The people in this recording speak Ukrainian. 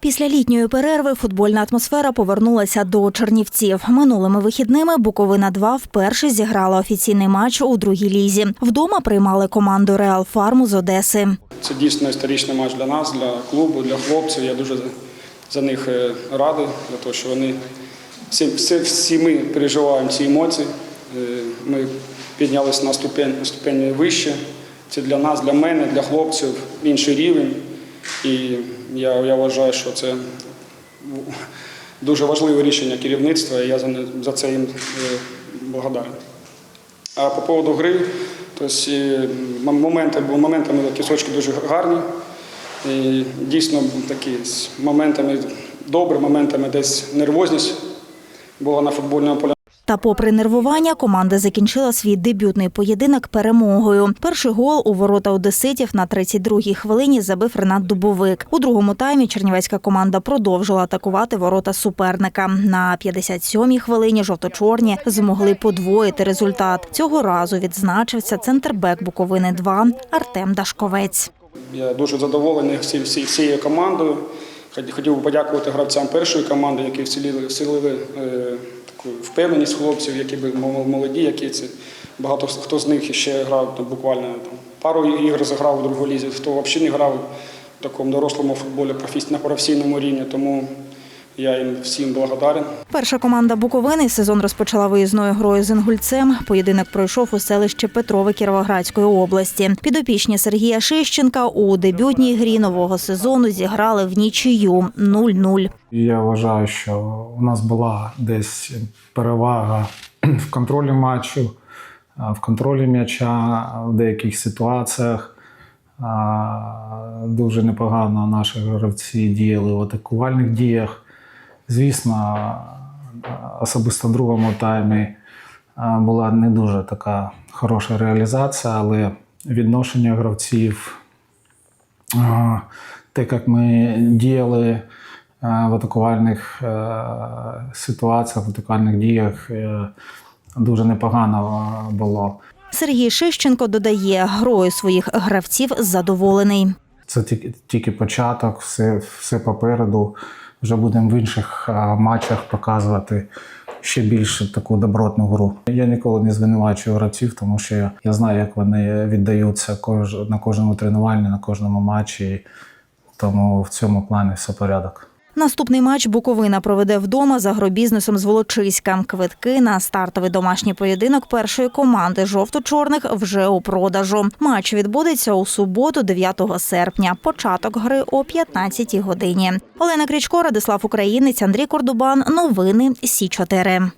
Після літньої перерви футбольна атмосфера повернулася до Чернівців. Минулими вихідними Буковина 2 вперше зіграла офіційний матч у другій лізі. Вдома приймали команду Реал Фарму з Одеси. Це дійсно історичний матч для нас, для клубу, для хлопців. Я дуже за них е, радий, за те, що вони всі, всі, всі ми переживаємо ці емоції. Е, Ми піднялися на ступень, ступень вище. Це для нас, для мене, для хлопців інший рівень. І я, я вважаю, що це дуже важливе рішення керівництва, і я за, за це їм е, благодарен. А по поводу гри, тобто е, моменти, бо моментами кісочки дуже гарні. І дійсно такі з моментами добре, моментами десь нервозність була на футбольному полі. Та, попри нервування, команда закінчила свій дебютний поєдинок перемогою. Перший гол у ворота одеситів на 32-й хвилині забив Ренат Дубовик. У другому таймі чернівецька команда продовжила атакувати ворота суперника. На 57-й хвилині жовто-чорні змогли подвоїти результат. Цього разу відзначився центрбек Буковини 2 Артем Дашковець. Я дуже задоволений всі, всі, всією командою. Хот- Хотів би подякувати гравцям першої команди, які вселили, впевненість хлопців, які би мол- молоді, які це багато хто з них ще грав там, буквально там, пару ігор заграв у другу лізі, хто взагалі не грав в такому дорослому футболі на професійному рівні. Тому я їм всім благодарен. Перша команда Буковини сезон розпочала виїзною грою з Інгульцем. Поєдинок пройшов у селищі Петрове Кіровоградської області. Підопічні Сергія Шищенка у дебютній грі нового сезону зіграли в нічию 0-0. Я вважаю, що у нас була десь перевага в контролі матчу, в контролі м'яча в деяких ситуаціях. Дуже непогано наші гравці діяли в атакувальних діях. Звісно, особисто в другому таймі була не дуже така хороша реалізація, але відношення гравців так як ми діяли в атакувальних ситуаціях, в атакувальних діях, е, дуже непогано було. Сергій Шищенко додає, грою своїх гравців задоволений. Це тільки, тільки початок, все, все попереду. Вже будемо в інших матчах показувати ще більше таку добротну гру. Я ніколи не звинувачую гравців, тому що я, я знаю, як вони віддаються кож, на кожному тренуванні, на кожному матчі. Тому в цьому плані все порядок. Наступний матч Буковина проведе вдома за агробізнесом з Волочиська. Квитки на стартовий домашній поєдинок першої команди жовто-чорних вже у продажу. Матч відбудеться у суботу, 9 серпня. Початок гри о 15 годині. Олена Крічко, Радислав Українець, Андрій Кордубан. Новини Сі 4